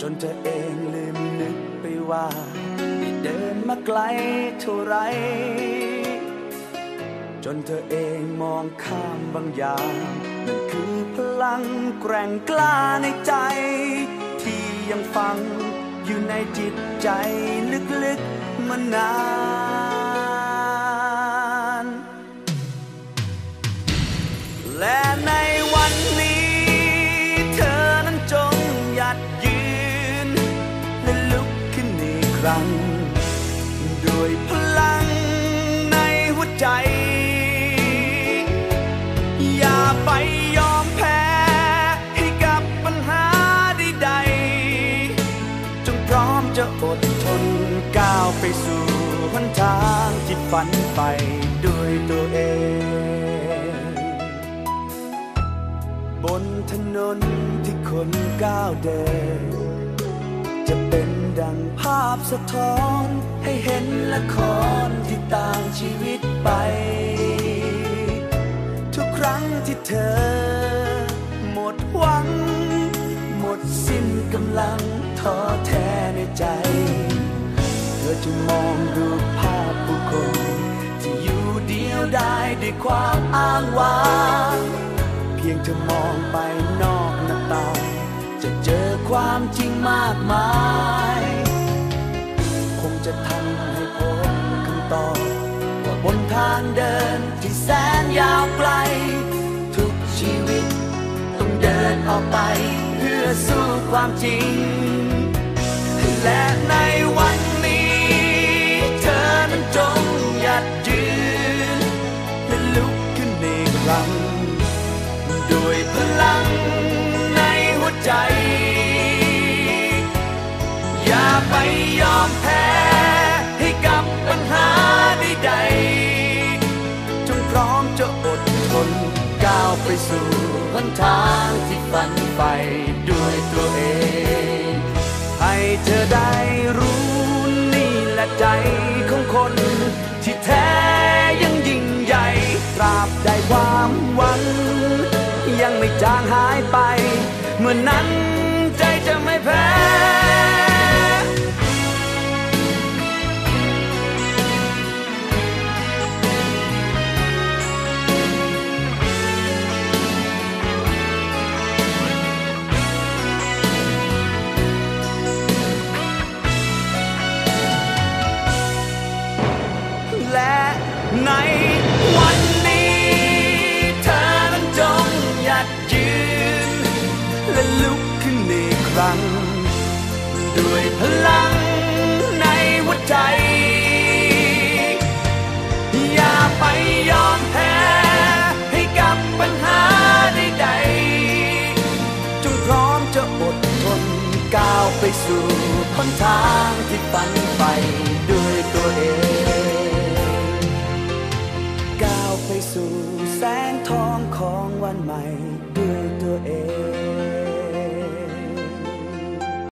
จนเธอเองลืมนึกไปว่าได้เดินมาไกลเท่าไร จนเธอเองมองข้ามบางอย่างนั่นคือพลังแกร่งกล้าในใจ ที่ยังฝังอยู่ในจิตใจลึกๆมานาน รั้งด้วยพลังในหัวใจ อย่าไปยอมแพ้ให้กับปัญหาใดๆจงพร้อมจะอดทนก้าวไปสู่หนทางที่ฝันไปด้วยตัวเอง บนถนนที่คนก้าวเดิน จะเป็นดังภาพสะท้อน ให้เห็นละครที่ต่างชีวิตไป ทุกครั้งที่เธอ หมดหวัง หมดสิ้นกำลังท้อแท้ในใจ เธอจะมองดูภาพผู้คนที่อยู่เดียวได้ด้วยความอ้างว้างเพียงเธอมองไปนอก ความจริงมากมาย คงจะทำให้พบคำตอบว่าบนทางเดินที่แสนยาวไกล ทุกชีวิตต้องเดินออกไป เพื่อสู้ความจริง และในวันนี้เธอนั้นจงหยัดยืนและลุกขึ้นอีกครั้งด้วยพลัง อย่าไปยอมแพ้ให้กับปัญหาใดๆจงพร้อมจะอดทนก้าวไปสู่หนทางที่ฝันไปด้วยตัวเอง ให้เธอได้รู้นี่แหละใจของคน ที่แท้ยังยิ่งใหญ่ตราบใดความหวัง ยังไม่จางหายไป เมื่อนั้นใจจะไม่แพ้ และในวันนี้เธอนั้นจงหยัดยืน และลุกขึ้นอีกครั้ง ด้วยพลังในหัวใจ อย่าไปยอมแพ้ให้กับปัญหาใดๆจงพร้อมจะอดทนก้าวไปสู่หนทางที่ฝันไปด้วยตัวเอง ไปสู่แสงทองของวันใหม่ด้วยตัวเอง